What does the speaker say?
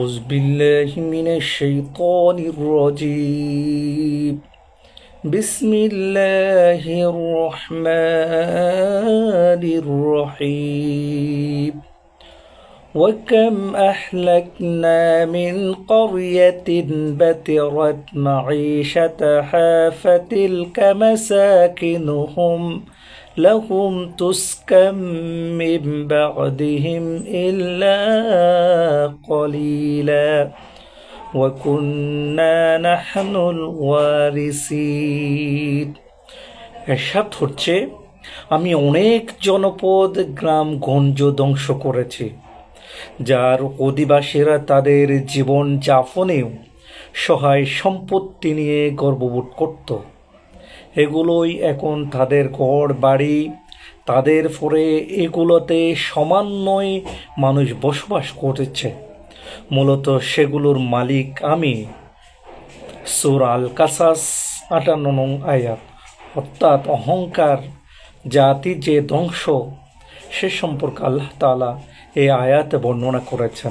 أعوذ بالله من الشيطان الرجيم. بسم الله الرحمن الرحيم. وكم أهلكنا من قرية بترت معيشتها فتلك مساكنهم لهم تسكن من بعدهم إلا قليلا وكنا نحن الوارثين এরশাদ হচ্ছে আমি অনেক জনপদ গ্রাম গঞ্জ ধ্বংস করেছি যার অধিবাসীরা তাদের জীবন যাপনেও সহায় সম্পত্তি নিয়ে গর্ববোধ করত এগুলোই এখন তাদের ঘর, বাড়ি, তাদের পরে এগুলোতে সমান্বয় মানুষ বসবাস করেছে। মূলত সেগুলোর মালিক আমি। সুর আল কাসাস আটান্ন নং আয়াত। অর্থাৎ অহংকার, জাতি যে ধ্বংস, সে সম্পর্কে আল্লাহ তালা এই আয়াতে বর্ণনা করেছেন।